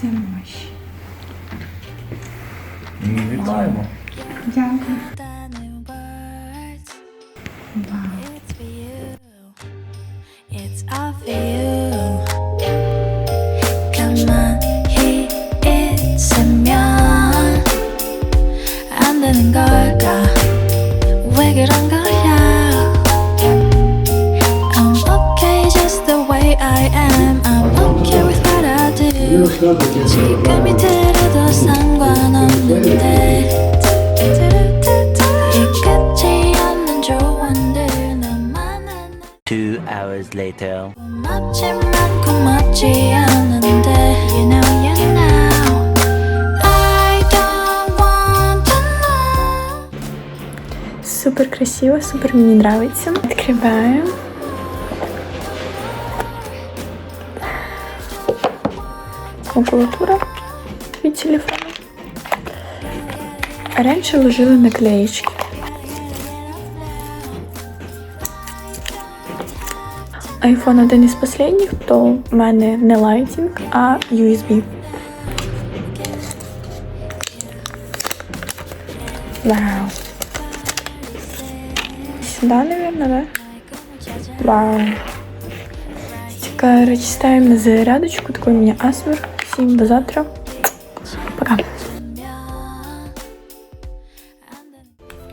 这么你在吗？你家。지금이 들어도 상관없는데 이 끝이 없는 조언들 너만은 Two hours later. 고맙지만 고맙지 않은데 You know you know I don't want to know Супер красиво, супер мені нравится. Открываем. Макулатура від телефону. Раніше ложили наклеїчки. iPhone один із останніх, то в мене не Lightning, а USB. Вау. Сюда, наверное, да? Вау. Короче, ставим на зарядочку. Такой у меня асмер. Всем до завтра. Пока.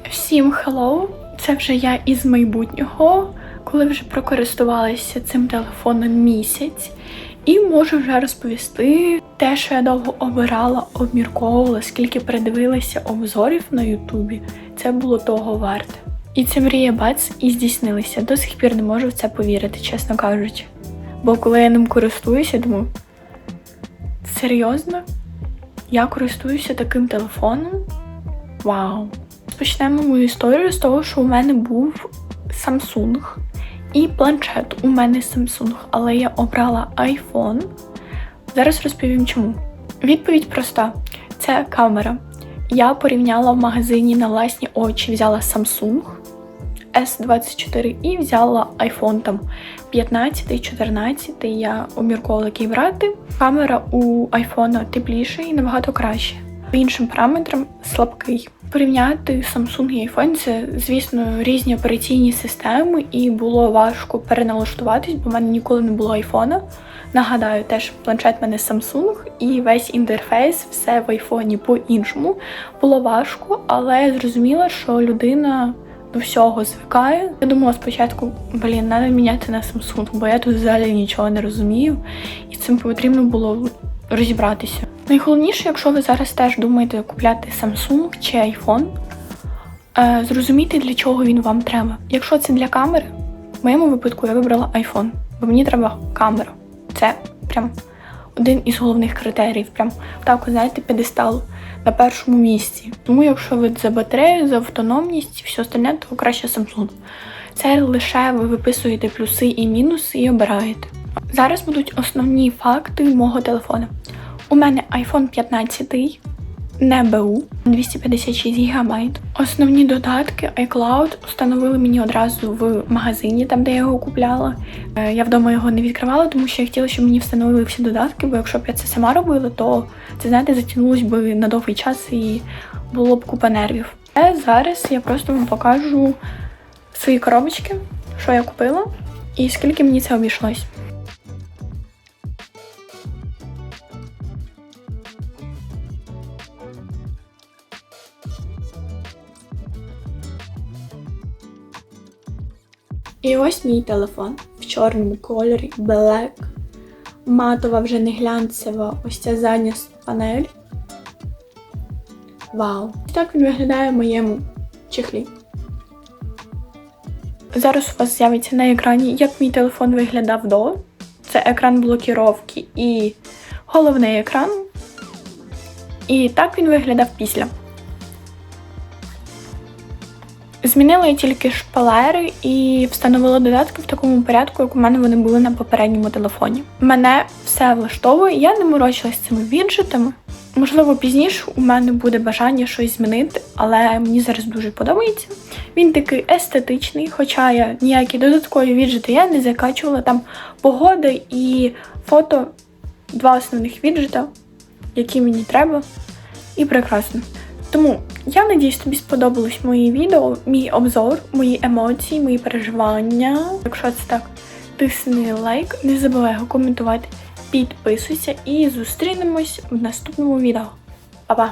Всім hello! Це вже я із майбутнього, коли вже прокористувалася цим телефоном місяць, і можу вже розповісти те, що я довго обирала, обмірковувала, скільки передивилася обзорів на Ютубі. Це було того варте. І ця мрія бац і здійснилася. До сих пір не можу в це повірити, чесно кажучи. Бо коли я ним користуюся, думаю, серйозно? Я користуюся таким телефоном? Вау! Почнемо мою історію з того, що у мене був Samsung і планшет. У мене Samsung, але я обрала iPhone. Зараз розповім чому. Відповідь проста: це камера. Я порівняла в магазині на власні очі, взяла Samsung S24 і взяла iPhone там 15, 14. Я обмірковувала який брати. Камера у iPhone тепліша і набагато краще. По іншим параметрам слабкий. Порівняти Samsung і iPhone це, звісно, різні операційні системи, і було важко переналаштуватись, бо в мене ніколи не було айфона. Нагадаю, теж планшет в мене Samsung і весь інтерфейс, все в айфоні по-іншому. Було важко, але зрозуміла, що людина до всього звикає. Я думала спочатку, блін, треба міняти на Samsung, бо я тут взагалі нічого не розумію, і цим потрібно було розібратися. Найголовніше, якщо ви зараз теж думаєте купляти Samsung чи iPhone, е, зрозумійте, для чого він вам треба. Якщо це для камери, в моєму випадку я вибрала iPhone, бо мені треба камера. Це прям один із головних критеріїв. Прям так, знаєте, педестал на першому місці. Тому, якщо ви за батарею, за автономність і все остальне, то краще Samsung. Це лише ви виписуєте плюси і мінуси і обираєте. Зараз будуть основні факти мого телефона. У мене iPhone 15, не БУ, 256 ГБ. Основні додатки iCloud встановили мені одразу в магазині, там де я його купляла. Е, Я вдома його не відкривала, тому що я хотіла, щоб мені встановили всі додатки, бо якщо б я це сама робила, то це знаєте, затягнулось би на довгий час і було б купа нервів. А зараз я просто вам покажу свої коробочки, що я купила, і скільки мені це обійшлось. І ось мій телефон в чорному кольорі, Black. Матова вже не глянцева, ось ця задня панель. Вау! Так він виглядає в моєму чехлі. Зараз у вас з'явиться на екрані, як мій телефон виглядав до. Це екран блокіровки і головний екран. І так він виглядав після. Змінила я тільки шпалери і встановила додатки в такому порядку, як у мене вони були на попередньому телефоні. Мене все влаштовує, я не морочилась цими віджитами. Можливо, пізніше у мене буде бажання щось змінити, але мені зараз дуже подобається. Він такий естетичний, хоча я ніякі додаткові віджити я не закачувала. Там погода і фото два основних віджита, які мені треба, і прекрасно. Тому я надіюсь, тобі сподобалось моє відео, мій обзор, мої емоції, мої переживання. Якщо це так, тисни лайк, не забувай його коментувати, підписуйся і зустрінемось в наступному відео. Па-па!